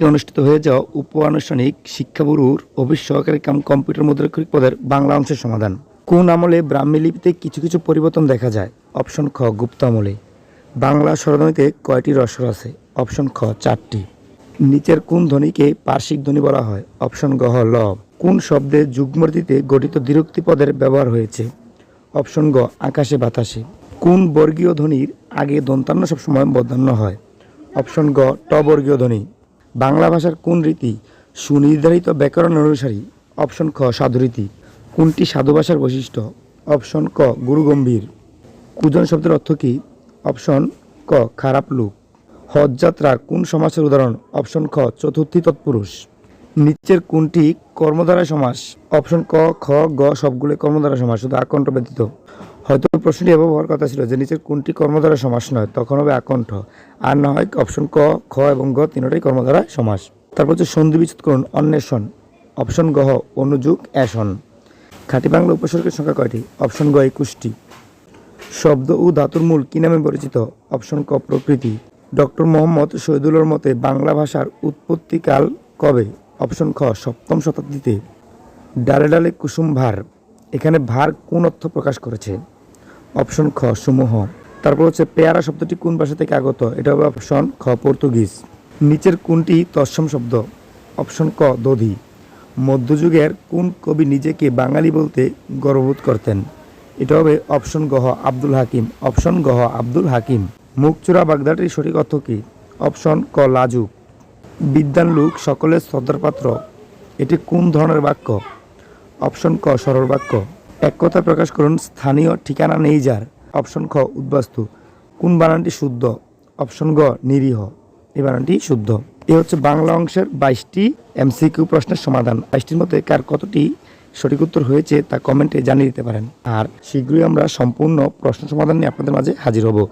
অনুষ্ঠিত হয়ে যাওয়া উপ আনুষ্ঠানিক শিক্ষাগুরুর অফিস সহকারী কাম কম্পিউটার মুদ্রাক্ষরিক পদের বাংলা অংশের সমাধান। কোন আমলে ব্রাহ্মী লিপিতে কিছু কিছু পরিবর্তন দেখা যায়? অপশন খ, গুপ্ত আমলে। বাংলা স্বরধ্বনিতে কয়টি রসর আছে? অপশন খ, চারটি। নিচের কোন ধ্বনিকে পার্শ্বিক ধ্বনি বলা হয়? অপশন গ, হ, ল। কোন শব্দে যুগ্মর্দিতে গঠিত দ্বিরুক্তি পদের ব্যবহার হয়েছে? অপশন গ, আকাশে বাতাসে। কোন বর্গীয় ধ্বনির আগে দন্তান্ন সবসময় বদান্য হয়? অপশন গ ট বর্গীয় ধ্বনি। বাংলা ভাষার কোন রীতি সুনির্ধারিত ব্যাকরণ অনুসারী? অপশন খ, সাধুরীতি। কোনটি সাধু ভাষার বৈশিষ্ট্য? অপশন ক, গুরুগম্ভীর। কুজন শব্দের অর্থ কী? অপশন ক, খারাপ লোক। হজযাত্রা কোন সমাসের উদাহরণ? অপশন খ, চতুর্থী তৎপুরুষ। নিচের কোনটি কর্মধারা সমাস? অপশন ক, খ, গ সবগুলো কর্মধারা সমাস, শুধু আকণ্ঠ ব্যতীত। হয়তো প্রশ্নটি এভাবে হওয়ার কথা ছিল যে নিচের কোনটি কর্মধারা সমাস নয়, তখন হবে আকণ্ঠ। আর না হয় অপশন ক, খ এবং গ তিনটাই কর্মধারা সমাস। তারপর হচ্ছে সন্ধি বিচ্ছেদ করুন, অন্বেষণ। অপশন গ হ অনুযুগ, অ্যাসন। খাঁটি বাংলা উপসর্গের সংখ্যা কয়টি? অপশন গ, একুশটি। শব্দ ও ধাতুর মূল কি নামে পরিচিত? অপশন ক, প্রকৃতি। ডক্টর মোহাম্মদ শহীদুল্লার মতে বাংলা ভাষার উৎপত্তিকাল কবে? অপশন খ, সপ্তম শতাব্দীতে। ডালে ডালে কুসুম ভার। এখানে ভার কোন অর্থ প্রকাশ করেছে? অপশন খ, সমূহ। তারপর হচ্ছে পেয়ারা শব্দটি কোন ভাষা থেকে আগত? এটা হবে অপশন খ, পর্তুগিজ। নিচের কোনটি তৎসম শব্দ? অপশন ক, দধি। মধ্যযুগের কোন কবি নিজেকে বাঙালি বলতে গর্ববোধ করতেন? এটা হবে অপশন গহ আব্দুল হাকিম। অপশন গহ আব্দুল হাকিম। মুখচূড়া বাগদাটির সঠিক অর্থ কী? অপশন ক, লাজুক। বিদ্যান লোক সকলের শ্রদ্ধার পাত্র। এটি কোন ধরনের বাক্য? অপশন ক, সরল বাক্য। এক কথা প্রকাশ করুন, স্থানীয় ঠিকানা নেই যার। অপশন খ, উদ্বাস্তু। কোন বানানটি শুদ্ধ? অপশন গ, নিরীহ। এই বানানটি শুদ্ধ। এ হচ্ছে বাংলা অংশের বাইশটি এমসিকিউ প্রশ্নের সমাধান। বাইশটির মধ্যে কার কতটি সঠিক উত্তর হয়েছে তা কমেন্টে জানিয়ে দিতে পারেন। আর শীঘ্রই আমরা সম্পূর্ণ প্রশ্ন সমাধান নিয়ে আপনাদের মাঝে হাজির হব।